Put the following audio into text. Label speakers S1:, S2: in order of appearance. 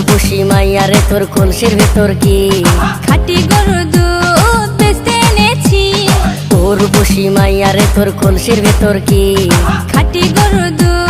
S1: রূপসী মাইয়ারে তোর কলসির ভেতর কি?
S2: খাটি গরু দুধ বেচতে এনেছি।
S1: ও রূপসী মাইয়ারে তোর কলসির ভেতর কি?
S2: খাটি গরু দুধ